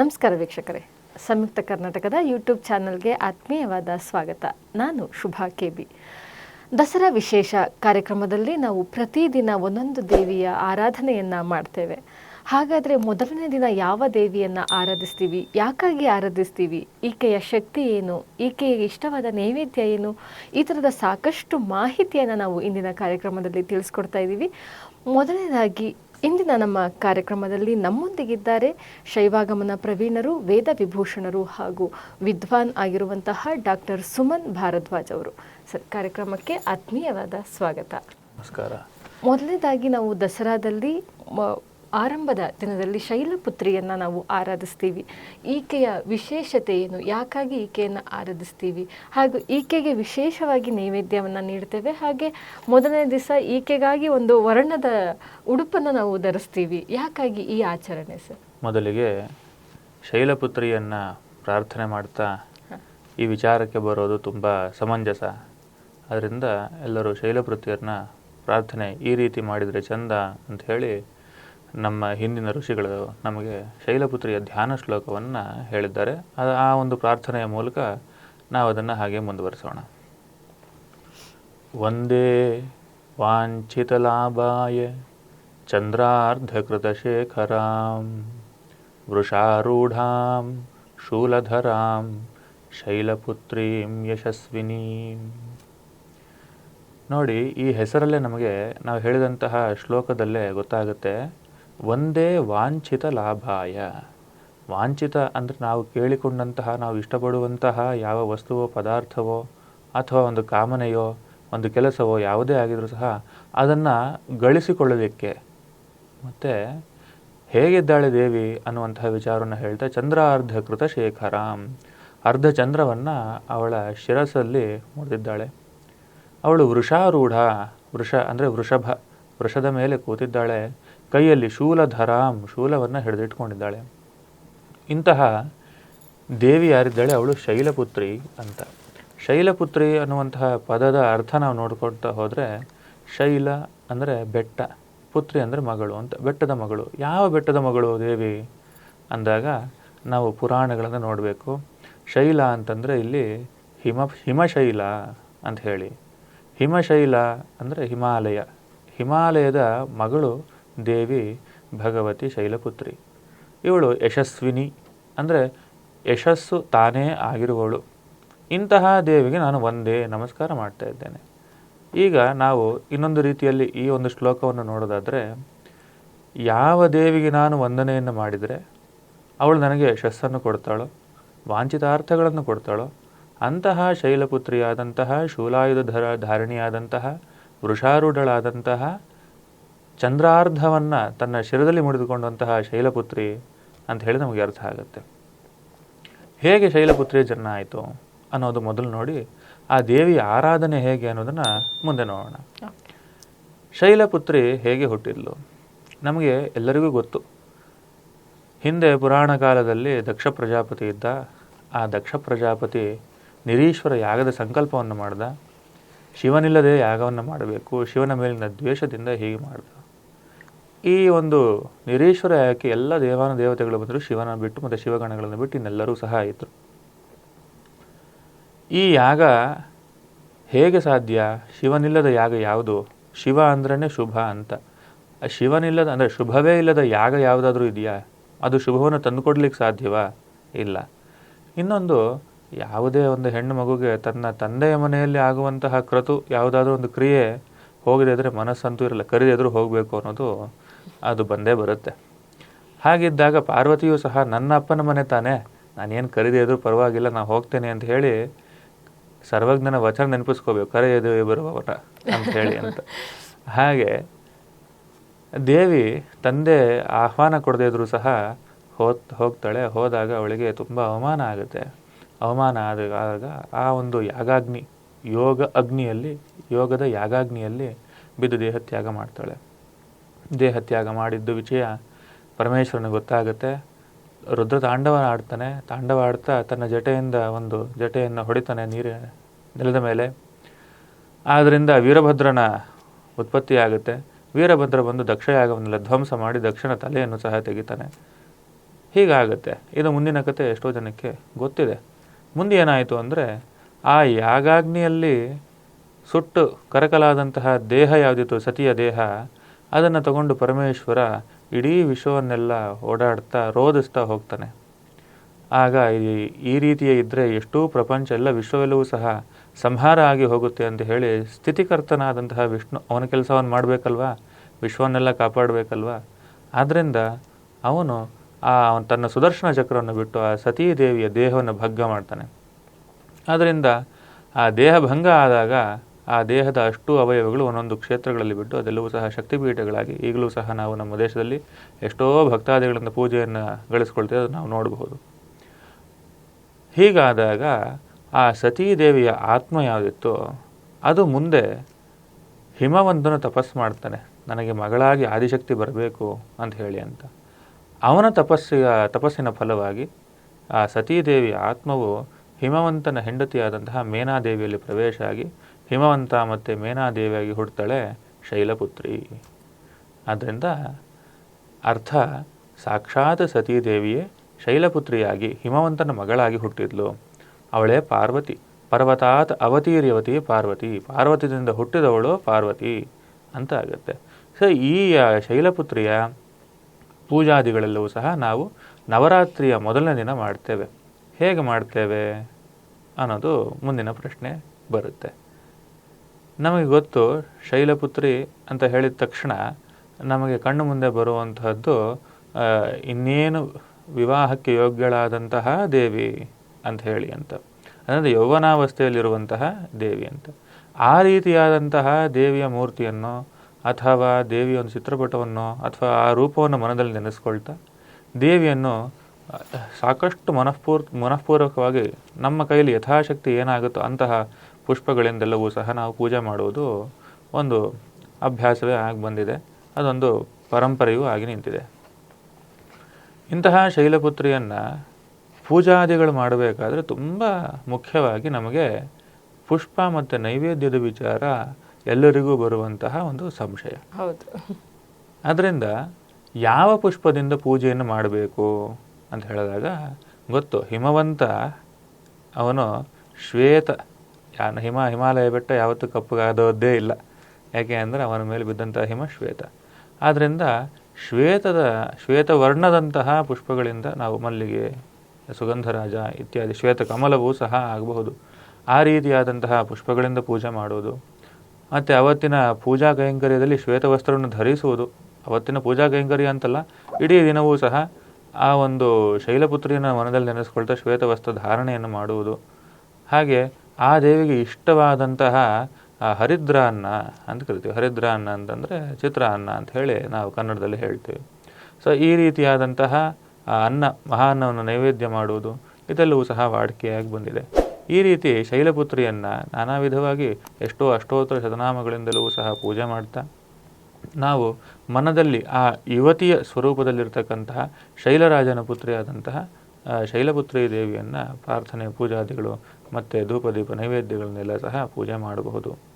ನಮಸ್ಕಾರ ವೀಕ್ಷಕರೇ. ಸಂಯುಕ್ತ ಕರ್ನಾಟಕದ ಯೂಟ್ಯೂಬ್ ಚಾನಲ್ಗೆ ಆತ್ಮೀಯವಾದ ಸ್ವಾಗತ. ನಾನು ಶುಭಾ ಕೆ ಬಿ ದಸರಾ ವಿಶೇಷ ಕಾರ್ಯಕ್ರಮದಲ್ಲಿ ನಾವು ಪ್ರತಿದಿನ ಒಂದೊಂದು ದೇವಿಯ ಆರಾಧನೆಯನ್ನು ಮಾಡ್ತೇವೆ. ಹಾಗಾದರೆ ಮೊದಲನೇ ದಿನ ಯಾವ ದೇವಿಯನ್ನು ಆರಾಧಿಸ್ತೀವಿ? ಯಾಕಾಗಿ ಆರಾಧಿಸ್ತೀವಿ? ಈಕೆಯ ಶಕ್ತಿ ಏನು? ಈಕೆಗೆ ಇಷ್ಟವಾದ ನೈವೇದ್ಯ ಏನು? ಈ ಥರದ ಸಾಕಷ್ಟು ಮಾಹಿತಿಯನ್ನು ನಾವು ಇಂದಿನ ಕಾರ್ಯಕ್ರಮದಲ್ಲಿ ತಿಳಿಸ್ಕೊಡ್ತಾ ಇದ್ದೀವಿ ಮೊದಲನೇದಾಗಿ ಇಂದಿನ ನಮ್ಮ ಕಾರ್ಯಕ್ರಮದಲ್ಲಿ ನಮ್ಮೊಂದಿಗಿದ್ದಾರೆ ಶೈವಾಗಮನ ಪ್ರವೀಣರು ವೇದ ವಿಭೂಷಣರು ಹಾಗೂ ವಿದ್ವಾನ್ ಆಗಿರುವಂತಹ ಡಾಕ್ಟರ್ ಸುಮನ್ ಭಾರದ್ವಾಜ್ ಅವರು. ಸರ್ ಕಾರ್ಯಕ್ರಮಕ್ಕೆ ಆತ್ಮೀಯವಾದ ಸ್ವಾಗತ. ನಮಸ್ಕಾರ. ಮೊದಲನೇದಾಗಿ ನಾವು ದಸರಾದಲ್ಲಿ ಆರಂಭದ ದಿನದಲ್ಲಿ ಶೈಲಪುತ್ರಿಯನ್ನು ನಾವು ಆರಾಧಿಸ್ತೀವಿ. ಈಕೆಯ ವಿಶೇಷತೆ ಏನು? ಯಾಕಾಗಿ ಈಕೆಯನ್ನು ಆರಾಧಿಸ್ತೀವಿ? ಹಾಗೂ ಈಕೆಗೆ ವಿಶೇಷವಾಗಿ ನೈವೇದ್ಯವನ್ನು ನೀಡ್ತೇವೆ. ಹಾಗೆ ಮೊದಲನೇ ದಿವಸ ಈಕೆಗಾಗಿ ಒಂದು ವರ್ಣದ ಉಡುಪನ್ನು ನಾವು ಧರಿಸ್ತೀವಿ. ಯಾಕಾಗಿ ಈ ಆಚರಣೆ ಸರ್? ಮೊದಲಿಗೆ ಶೈಲಪುತ್ರಿಯನ್ನು ಪ್ರಾರ್ಥನೆ ಮಾಡ್ತಾ ಈ ವಿಚಾರಕ್ಕೆ ಬರೋದು ತುಂಬ ಸಮಂಜಸ. ಅದರಿಂದ ಎಲ್ಲರೂ ಶೈಲಪುತ್ರಿಯರನ್ನ ಪ್ರಾರ್ಥನೆ ಈ ರೀತಿ ಮಾಡಿದರೆ ಚಂದ ಅಂತ ಹೇಳಿ ನಮ್ಮ ಹಿಂದಿನ ಋಷಿಗಳು ನಮಗೆ ಶೈಲಪುತ್ರಿಯ ಧ್ಯಾನ ಶ್ಲೋಕವನ್ನು ಹೇಳಿದ್ದಾರೆ. ಅದು ಆ ಒಂದು ಪ್ರಾರ್ಥನೆಯ ಮೂಲಕ ನಾವು ಅದನ್ನು ಹಾಗೆ ಮುಂದುವರಿಸೋಣ. ಒಂದೇ ವಾಂಛಿತಲಾಭಾಯ ಚಂದ್ರಾರ್ಧಕೃತಶೇಖರಾಂ ವೃಷಾರೂಢಾಂ ಶೂಲಧರಾಂ ಶೈಲಪುತ್ರೀಂ ಯಶಸ್ವಿನೀಂ. ನೋಡಿ, ಈ ಹೆಸರಲ್ಲೇ ನಮಗೆ ನಾವು ಹೇಳಿದಂತಹ ಶ್ಲೋಕದಲ್ಲೇ ಗೊತ್ತಾಗುತ್ತೆ ಒಂದೇ ವಾಂಛಿತ ಲಾಭಾಯ. ವಾಂಛಿತ ಅಂದರೆ ನಾವು ಕೇಳಿಕೊಂಡಂತಹ, ನಾವು ಇಷ್ಟಪಡುವಂತಹ ಯಾವ ವಸ್ತುವೋ, ಪದಾರ್ಥವೋ, ಅಥವಾ ಒಂದು ಕಾಮನೆಯೋ, ಒಂದು ಕೆಲಸವೋ ಯಾವುದೇ ಆಗಿದ್ರೂ ಸಹ ಅದನ್ನು ಗಳಿಸಿಕೊಳ್ಳಲಿಕ್ಕೆ. ಮತ್ತು ಹೇಗಿದ್ದಾಳೆ ದೇವಿ ಅನ್ನುವಂತಹ ವಿಚಾರವನ್ನು ಹೇಳ್ತಾ ಚಂದ್ರ ಅರ್ಧಕೃತ ಶೇಖರಾಂ ಅರ್ಧ ಚಂದ್ರವನ್ನು ಅವಳ ಶಿರಸಲ್ಲಿ ಮುರಿದಿದ್ದಾಳೆ. ಅವಳು ವೃಷಾರೂಢ, ವೃಷ ಅಂದರೆ ವೃಷಭ, ವೃಷದ ಮೇಲೆ ಕೂತಿದ್ದಾಳೆ. ಕೈಯಲ್ಲಿ ಶೂಲಧರಾಂ ಶೂಲವನ್ನು ಹಿಡಿದಿಟ್ಕೊಂಡಿದ್ದಾಳೆ. ಇಂತಹ ದೇವಿ ಯಾರಿದ್ದಾಳೆ? ಅವಳು ಶೈಲಪುತ್ರಿ ಅಂತ. ಶೈಲಪುತ್ರಿ ಅನ್ನುವಂತಹ ಪದದ ಅರ್ಥ ನಾವು ನೋಡ್ಕೊಳ್ತಾ ಹೋದರೆ ಶೈಲ ಅಂದರೆ ಬೆಟ್ಟ, ಪುತ್ರಿ ಅಂದರೆ ಮಗಳು ಅಂತ. ಬೆಟ್ಟದ ಮಗಳು. ಯಾವ ಬೆಟ್ಟದ ಮಗಳು ದೇವಿ? ಅಂದಾಗ ನಾವು ಪುರಾಣಗಳನ್ನು ನೋಡಬೇಕು. ಶೈಲ ಅಂತಂದರೆ ಇಲ್ಲಿ ಹಿಮ, ಹಿಮಶೈಲ ಅಂತ ಹೇಳಿ. ಹಿಮಶೈಲ ಅಂದರೆ ಹಿಮಾಲಯ. ಹಿಮಾಲಯದ ಮಗಳು ದೇವಿ ಭಗವತಿ ಶೈಲಪುತ್ರಿ. ಇವಳು ಯಶಸ್ವಿನಿ ಅಂದರೆ ಯಶಸ್ಸು ತಾನೇ ಆಗಿರುವವಳು. ಇಂತಹ ದೇವಿಗೆ ನಾನು ಒಂದೇ ನಮಸ್ಕಾರ ಮಾಡ್ತಾ ಇದ್ದೇನೆ. ಈಗ ನಾವು ಇನ್ನೊಂದು ರೀತಿಯಲ್ಲಿ ಈ ಒಂದು ಶ್ಲೋಕವನ್ನು ನೋಡೋದಾದರೆ, ಯಾವ ದೇವಿಗೆ ನಾನು ವಂದನೆಯನ್ನು ಮಾಡಿದರೆ ಅವಳು ನನಗೆ ಯಶಸ್ಸನ್ನು ಕೊಡ್ತಾಳೋ, ವಾಂಛಿತಾರ್ಥಗಳನ್ನು ಕೊಡ್ತಾಳೋ, ಅಂತಹ ಶೈಲಪುತ್ರಿಯಾದಂತಹ ಶೂಲಾಯುಧ ಧರ ಧಾರಣಿಯಾದಂತಹ ವೃಷಾರೂಢಳಾದಂತಹ ಚಂದ್ರಾರ್ಧವನ್ನು ತನ್ನ ಶಿರದಲ್ಲಿ ಮುಡಿದುಕೊಂಡಂತಹ ಶೈಲಪುತ್ರಿ ಅಂತ ಹೇಳಿ ನಮಗೆ ಅರ್ಥ ಆಗುತ್ತೆ. ಹೇಗೆ ಶೈಲಪುತ್ರಿ ಜನ್ಮ ಆಯಿತು ಅನ್ನೋದು ಮೊದಲು ನೋಡಿ, ಆ ದೇವಿಯ ಆರಾಧನೆ ಹೇಗೆ ಅನ್ನೋದನ್ನು ಮುಂದೆ ನೋಡೋಣ. ಶೈಲಪುತ್ರಿ ಹೇಗೆ ಹುಟ್ಟಿದ್ಲು? ನಮಗೆ ಎಲ್ಲರಿಗೂ ಗೊತ್ತು. ಹಿಂದೆ ಪುರಾಣ ಕಾಲದಲ್ಲಿ ದಕ್ಷ ಪ್ರಜಾಪತಿ ಇದ್ದ. ಆ ದಕ್ಷ ಪ್ರಜಾಪತಿ ನಿರೀಶ್ವರ ಯಾಗದ ಸಂಕಲ್ಪವನ್ನು ಮಾಡ್ದ. ಶಿವನಿಲ್ಲದೆ ಯಾಗವನ್ನು ಮಾಡಬೇಕು, ಶಿವನ ಮೇಲಿನ ದ್ವೇಷದಿಂದ ಹೀಗೆ ಮಾಡ್ದ. ಈ ಒಂದು ನಿರೀಶ್ವರ ಯಾಕೆ ಎಲ್ಲ ದೇವಾನ ದೇವತೆಗಳು ಬಂದರು ಶಿವನ ಬಿಟ್ಟು ಮತ್ತು ಶಿವಗಣಗಳನ್ನು ಬಿಟ್ಟು ಇನ್ನೆಲ್ಲರೂ ಸಹ ಆಯಿತು ಈ ಯಾಗ ಹೇಗೆ ಸಾಧ್ಯ? ಶಿವನಿಲ್ಲದ ಯಾಗ ಯಾವುದು? ಶಿವ ಅಂದ್ರೇ ಶುಭ ಅಂತ. ಶಿವನಿಲ್ಲದ ಅಂದರೆ ಶುಭವೇ ಇಲ್ಲದ ಯಾಗ ಯಾವುದಾದ್ರೂ ಇದೆಯಾ? ಅದು ಶುಭವನ್ನು ತಂದುಕೊಡ್ಲಿಕ್ಕೆ ಸಾಧ್ಯವಾ? ಇಲ್ಲ. ಇನ್ನೊಂದು, ಯಾವುದೇ ಒಂದು ಹೆಣ್ಣು ಮಗುಗೆ ತನ್ನ ತಂದೆಯ ಮನೆಯಲ್ಲಿ ಆಗುವಂತಹ ಕ್ರತು ಯಾವುದಾದ್ರೂ ಒಂದು ಕ್ರಿಯೆ ಹೋಗದೆ ಇದ್ರೆ ಮನಸ್ಸಂತೂ ಇರಲ್ಲ. ಕರೆದಿದ್ರೂ ಹೋಗಬೇಕು ಅನ್ನೋದು ಅದು ಬಂದೇ ಬರುತ್ತೆ. ಹಾಗಿದ್ದಾಗ ಪಾರ್ವತಿಯು ಸಹ, ನನ್ನ ಅಪ್ಪನ ಮನೆ ತಾನೇ, ನಾನೇನು ಕರೆದೇ ಇದ್ರೂ ಪರವಾಗಿಲ್ಲ ನಾನು ಹೋಗ್ತೇನೆ ಅಂತ ಹೇಳಿ ಸರ್ವಜ್ಞನ ವಚನ ನೆನಪಿಸ್ಕೋಬೇಕು. ಕರೆಯದು ಬರುವವರ ಅಂತ ಹೇಳಿ ಅಂತ. ಹಾಗೆ ದೇವಿ ತಂದೆ ಆಹ್ವಾನ ಕೊಡದೇ ಇದ್ರೂ ಸಹ ಹೋದ್ ಹೋಗ್ತಾಳೆ. ಹೋದಾಗ ಅವಳಿಗೆ ತುಂಬ ಅವಮಾನ ಆಗುತ್ತೆ. ಅವಮಾನ ಆದಾಗ ಆ ಒಂದು ಯಾಗಾಗ್ನಿ, ಯೋಗ ಅಗ್ನಿಯಲ್ಲಿ, ಯೋಗದ ಯಾಗಾಗ್ನಿಯಲ್ಲಿ ಬಿದ್ದು ದೇಹತ್ಯಾಗ ಮಾಡ್ತಾಳೆ. ದೇಹತ್ಯಾಗ ಮಾಡಿದ್ದು ವಿಜಯ ಪರಮೇಶ್ವರನಿಗೆ ಗೊತ್ತಾಗುತ್ತೆ. ರುದ್ರ ತಾಂಡವ ಆಡ್ತಾನೆ. ತಾಂಡವ ಆಡ್ತಾ ತನ್ನ ಜಟೆಯಿಂದ ಒಂದು ಜಟೆಯನ್ನು ಹೊಡಿತಾನೆ ನೀರು, ನೆಲದ ಮೇಲೆ. ಆದ್ದರಿಂದ ವೀರಭದ್ರನ ಉತ್ಪತ್ತಿಯಾಗುತ್ತೆ ವೀರಭದ್ರ ಬಂದು ದಕ್ಷಯಾಗವನ್ನೆಲ್ಲ ಧ್ವಂಸ ಮಾಡಿ ದಕ್ಷಿಣ ತಲೆಯನ್ನು ಸಹ ತೆಗಿತಾನೆ. ಹೀಗಾಗುತ್ತೆ. ಇದು ಮುಂದಿನ ಕತೆ ಎಷ್ಟೋ ಜನಕ್ಕೆ ಗೊತ್ತಿದೆ. ಮುಂದೆ ಏನಾಯಿತು ಅಂದರೆ ಆ ಯಾಗಾಗ್ನಿಯಲ್ಲಿ ಸುಟ್ಟು ಕರಕಲಾದಂತಹ ದೇಹ ಯಾವುದಿತ್ತು? ಸತಿಯ ದೇಹ. ಅದನ್ನು ತಗೊಂಡು ಪರಮೇಶ್ವರ ಇಡೀ ವಿಶ್ವವನ್ನೆಲ್ಲ ಓಡಾಡ್ತಾ ರೋಧಿಸ್ತಾ ಹೋಗ್ತಾನೆ. ಆಗ ಈ ರೀತಿಯ ಇದ್ದರೆ ಎಷ್ಟೂ ಪ್ರಪಂಚ ಎಲ್ಲ ವಿಶ್ವವೆಲ್ಲವೂ ಸಹ ಸಂಹಾರ ಆಗಿ ಹೋಗುತ್ತೆ ಅಂತ ಹೇಳಿ ಸ್ಥಿತಿಕರ್ತನಾದಂತಹ ವಿಷ್ಣು ಅವನ ಕೆಲಸವನ್ನು ಮಾಡಬೇಕಲ್ವಾ? ವಿಶ್ವವನ್ನೆಲ್ಲ ಕಾಪಾಡಬೇಕಲ್ವಾ? ಆದ್ದರಿಂದ ಅವನು ಆ ತನ್ನ ಸುದರ್ಶನ ಚಕ್ರವನ್ನು ಬಿಟ್ಟು ಆ ಸತೀ ದೇವಿಯ ದೇಹವನ್ನು ಭಗ್ಗ ಮಾಡ್ತಾನೆ. ಆದ್ದರಿಂದ ಆ ದೇಹ ಭಂಗ ಆದಾಗ ಆ ದೇಹದ ಅಷ್ಟು ಅವಯವಗಳು ಒಂದೊಂದು ಕ್ಷೇತ್ರಗಳಲ್ಲಿ ಬಿಟ್ಟು ಅದೆಲ್ಲವೂ ಸಹ ಶಕ್ತಿಪೀಠಗಳಾಗಿ ಈಗಲೂ ಸಹ ನಾವು ನಮ್ಮ ದೇಶದಲ್ಲಿ ಎಷ್ಟೋ ಭಕ್ತಾದಿಗಳಿಂದ ಪೂಜೆಯನ್ನು ಗಳಿಸ್ಕೊಳ್ತೇವೆ ಅದು ನಾವು ನೋಡಬಹುದು. ಹೀಗಾದಾಗ ಆ ಸತೀ ದೇವಿಯ ಆತ್ಮ ಯಾವುದಿತ್ತೋ ಅದು ಮುಂದೆ ಹಿಮವಂತನ ತಪಸ್ಸು ಮಾಡ್ತಾನೆ. ನನಗೆ ಮಗಳಾಗಿ ಆದಿಶಕ್ತಿ ಬರಬೇಕು ಅಂತ ಹೇಳಿ ಅಂತ. ಅವನ ತಪಸ್ಸಿನ ತಪಸ್ಸಿನ ಫಲವಾಗಿ ಆ ಸತೀದೇವಿಯ ಆತ್ಮವು ಹಿಮವಂತನ ಹೆಂಡತಿಯಾದಂತಹ ಮೇನಾದೇವಿಯಲ್ಲಿ ಪ್ರವೇಶ ಆಗಿ ಹಿಮವಂತ ಮತ್ತು ಮೇನಾದೇವಿಯಾಗಿ ಹುಡ್ತಾಳೆ ಶೈಲಪುತ್ರಿ. ಆದ್ದರಿಂದ ಅರ್ಥ, ಸಾಕ್ಷಾತ್ ಸತೀದೇವಿಯೇ ಶೈಲಪುತ್ರಿಯಾಗಿ, ಹಿಮವಂತನ ಮಗಳಾಗಿ ಹುಟ್ಟಿದ್ಲು. ಅವಳೇ ಪಾರ್ವತಿ. ಪರ್ವತಾತ್ ಅವತೀರ್ಯವತಿ ಪಾರ್ವತಿ. ಪಾರ್ವತಿಯಿಂದ ಹುಟ್ಟಿದವಳು ಪಾರ್ವತಿ ಅಂತ ಆಗುತ್ತೆ. ಸೊ ಈ ಶೈಲಪುತ್ರಿಯ ಪೂಜಾದಿಗಳೆಲ್ಲವೂ ಸಹ ನಾವು ನವರಾತ್ರಿಯ ಮೊದಲನೇ ದಿನ ಮಾಡ್ತೇವೆ. ಹೇಗೆ ಮಾಡ್ತೇವೆ ಅನ್ನೋದು ಮುಂದಿನ ಪ್ರಶ್ನೆ ಬರುತ್ತೆ. ನಮಗೆ ಗೊತ್ತು ಶೈಲಪುತ್ರಿ ಅಂತ ಹೇಳಿದ ತಕ್ಷಣ ನಮಗೆ ಕಣ್ಣು ಮುಂದೆ ಬರುವಂತಹದ್ದು ಇನ್ನೇನು ವಿವಾಹಕ್ಕೆ ಯೋಗ್ಯಳಾದಂತಹ ದೇವಿ ಅಂತ ಹೇಳಿ ಅಂತ. ಅಂದರೆ ಯೌವನಾವಸ್ಥೆಯಲ್ಲಿರುವಂತಹ ದೇವಿ ಅಂತ. ಆ ರೀತಿಯಾದಂತಹ ದೇವಿಯ ಮೂರ್ತಿಯನ್ನು ಅಥವಾ ದೇವಿಯ ಒಂದು ಚಿತ್ರಪಟವನ್ನು ಅಥವಾ ಆ ರೂಪವನ್ನು ಮನದಲ್ಲಿ ನೆನೆಸ್ಕೊಳ್ತಾ ದೇವಿಯನ್ನು ಸಾಕಷ್ಟು ಮನಃಪೂರ್ ಮನಃಪೂರ್ವಕವಾಗಿ ನಮ್ಮ ಕೈಯಲ್ಲಿ ಯಥಾಶಕ್ತಿ ಏನಾಗುತ್ತೋ ಅಂತಹ ಪುಷ್ಪಗಳಿಂದೆಲ್ಲವೂ ಸಹ ನಾವು ಪೂಜೆ ಮಾಡುವುದು ಒಂದು ಅಭ್ಯಾಸವೇ ಆಗಿ ಬಂದಿದೆ. ಅದೊಂದು ಪರಂಪರೆಯೂ ಆಗಿ ನಿಂತಿದೆ. ಇಂತಹ ಶೈಲಪುತ್ರಿಯನ್ನು ಪೂಜಾದಿಗಳು ಮಾಡಬೇಕಾದ್ರೆ ತುಂಬ ಮುಖ್ಯವಾಗಿ ನಮಗೆ ಪುಷ್ಪ ಮತ್ತು ನೈವೇದ್ಯದ ವಿಚಾರ ಎಲ್ಲರಿಗೂ ಬರುವಂತಹ ಒಂದು ಸಂಶಯ. ಹೌದು. ಅದರಿಂದ ಯಾವ ಪುಷ್ಪದಿಂದ ಪೂಜೆಯನ್ನು ಮಾಡಬೇಕು ಅಂತ ಹೇಳಿದಾಗ ಗೊತ್ತು ಹಿಮವಂತ ಅವನು ಶ್ವೇತ ಯಾನ ಹಿಮ, ಹಿಮಾಲಯ ಬೆಟ್ಟ ಯಾವತ್ತೂ ಕಪ್ಪಗಾದೋದೇ ಇಲ್ಲ. ಯಾಕೆ ಅಂದರೆ ಅವನ ಮೇಲೆ ಬಿದ್ದಂತಹ ಹಿಮ ಶ್ವೇತ. ಆದ್ದರಿಂದ ಶ್ವೇತದ, ಶ್ವೇತವರ್ಣದಂತಹ ಪುಷ್ಪಗಳಿಂದ ನಾವು ಮಲ್ಲಿಗೆ, ಸುಗಂಧರಾಜ ಇತ್ಯಾದಿ ಶ್ವೇತ ಕಮಲವೂ ಸಹ ಆಗಬಹುದು. ಆ ರೀತಿಯಾದಂತಹ ಪುಷ್ಪಗಳಿಂದ ಪೂಜೆ ಮಾಡುವುದು. ಮತ್ತು ಅವತ್ತಿನ ಪೂಜಾ ಕೈಂಕರ್ಯದಲ್ಲಿ ಶ್ವೇತ ವಸ್ತ್ರವನ್ನು ಧರಿಸುವುದು. ಅವತ್ತಿನ ಪೂಜಾ ಕೈಂಕರ್ಯ ಅಂತಲ್ಲ, ಇಡೀ ದಿನವೂ ಸಹ ಆ ಒಂದು ಶೈಲಪುತ್ರಿಯನ್ನು ಮನದಲ್ಲಿ ನೆನೆಸ್ಕೊಳ್ತಾ ಶ್ವೇತ ವಸ್ತ್ರ ಧಾರಣೆಯನ್ನು ಮಾಡುವುದು. ಹಾಗೆ ಆ ದೇವಿಗೆ ಇಷ್ಟವಾದಂತಹ ಆ ಹರಿದ್ರ ಅನ್ನ ಅಂತ ಕರಿತೀವಿ. ಹರಿದ್ರ ಅನ್ನ ಅಂತಂದರೆ ಚಿತ್ರ ಅನ್ನ ಅಂತ ಹೇಳಿ ನಾವು ಕನ್ನಡದಲ್ಲಿ ಹೇಳ್ತೀವಿ. ಸೊ ಈ ರೀತಿಯಾದಂತಹ ಅನ್ನ ಮಹಾನ್ನವನ್ನು ನೈವೇದ್ಯ ಮಾಡುವುದು, ಇದೆಲ್ಲವೂ ಸಹ ವಾಡಿಕೆಯಾಗಿ ಬಂದಿದೆ. ಈ ರೀತಿ ಶೈಲಪುತ್ರಿಯನ್ನು ನಾನಾ ವಿಧವಾಗಿ ಎಷ್ಟೋ ಅಷ್ಟೋತ್ತರ ಶತನಾಮಗಳಿಂದಲೂ ಸಹ ಪೂಜೆ ಮಾಡ್ತಾ, ನಾವು ಮನದಲ್ಲಿ ಆ ಯುವತಿಯ ಸ್ವರೂಪದಲ್ಲಿರ್ತಕ್ಕಂತಹ ಶೈಲರಾಜನ ಪುತ್ರಿಯಾದಂತಹ ಶೈಲಪುತ್ರಿ ದೇವಿಯನ್ನು ಪ್ರಾರ್ಥನೆ ಪೂಜಾದಿಗಳು ಮತ್ತು ಧೂಪದೀಪ ನೈವೇದ್ಯಗಳನ್ನೆಲ್ಲ ಸಹ ಪೂಜೆ ಮಾಡಬಹುದು.